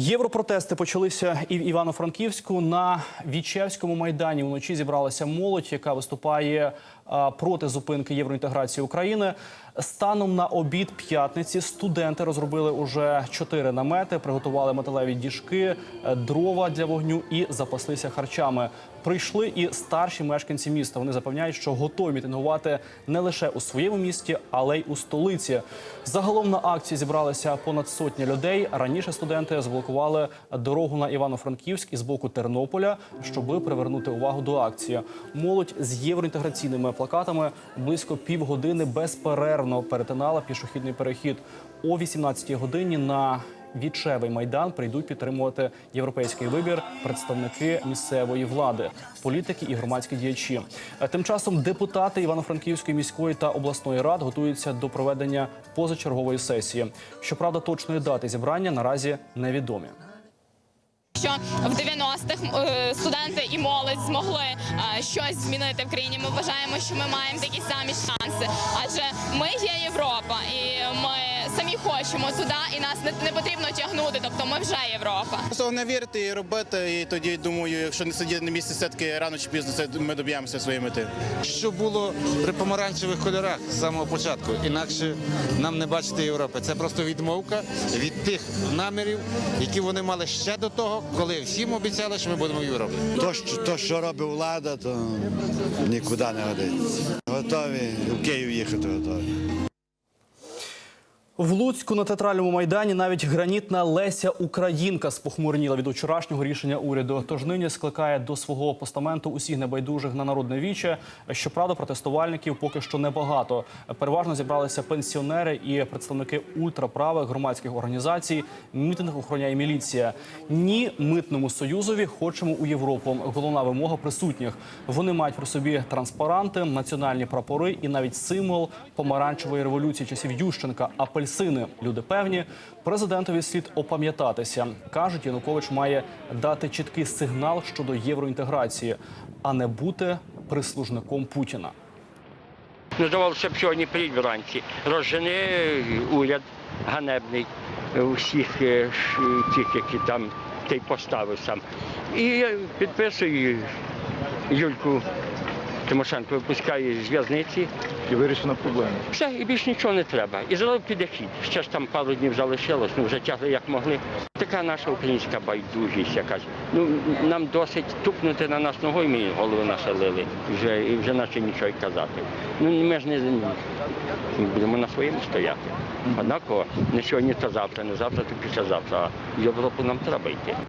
Європротести почалися і в Івано-Франківську. На Вічевському майдані вночі зібралася молодь, яка виступає проти зупинки євроінтеграції України. Станом на обід п'ятниці студенти розробили уже чотири намети, приготували металеві діжки, е, дрова для вогню і запаслися харчами. Прийшли і старші мешканці міста. Вони запевняють, що готові мітингувати не лише у своєму місті, але й у столиці. Загалом на акції зібралися понад сотня людей. Раніше студенти заблокували дорогу на Івано-Франківськ із боку Тернополя, щоби привернути увагу до акції. Молодь з євроінтеграційними плакатами близько півгодини безперервно перетинала пішохідний перехід. О 18-й годині на Вічевий майдан прийдуть підтримувати європейський вибір представники місцевої влади, політики і громадські діячі. Е, Тим часом депутати Івано-Франківської міської та обласної рад готуються до проведення позачергової сесії. Щоправда, точної дати зібрання наразі невідомі. Що в 90-х е, студенти і молодь змогли е, щось змінити в країні. Ми вважаємо, що ми маємо такі самі шанси. Адже ми є Європа, і ми самі хочемо туди, і нас не, потрібно тягнути. Тобто ми вже Європа. Просто не вірити і робити, і тоді думаю, якщо не сидіти на місці, все-таки рано чи пізно це ми доб'ємося своєї мети. що було при помаранчевих кольорах з самого початку. Інакше нам не бачити Європи. Це просто відмовка від тих намірів, які вони мали ще до того, коли всім обіцяли, що ми будемо в Європі. То, то, що робить влада, то нікуди не годиться. Готові в Київ їхати готові. В Луцьку на театральному майдані навіть гранітна Леся Українка спохмурніла від вчорашнього рішення уряду. Тож нині скликає до свого постаменту усіх небайдужих на народне віче. Щоправда, протестувальників поки що небагато. Переважно зібралися пенсіонери і представники ультраправих громадських організацій. Мітинг охороняє міліція. Ні митному союзові хочемо у Європу. Головна вимога присутніх. Вони мають при собі транспаранти, національні прапори і навіть символ помаранчевої революції часів Ющенка апельсини. Люди певні, президентові слід опам'ятатися. кажуть, Янукович має дати чіткий сигнал щодо євроінтеграції, а не бути прислужником Путіна. Ну, здавалося б, сьогодні приїдь вранці. Розжени уряд ганебний усіх е, тих, які там ти поставив сам. І підписує Юльку Тимошенко випускає з в'язниці. і вирішена проблема. Все, і більш нічого не треба. І зразу піде хід. Ще ж там пару днів залишилось, ну вже тягли як могли. Така наша українська байдужість якась. Ну нам досить тупнути на нас ногою, ми голову населили. Вже і вже наче нічого й казати. Ну ми ж не ми будемо на своєму стояти. Однаково не сьогодні, то завтра, не завтра, то післязавтра. А в Європу нам треба йти.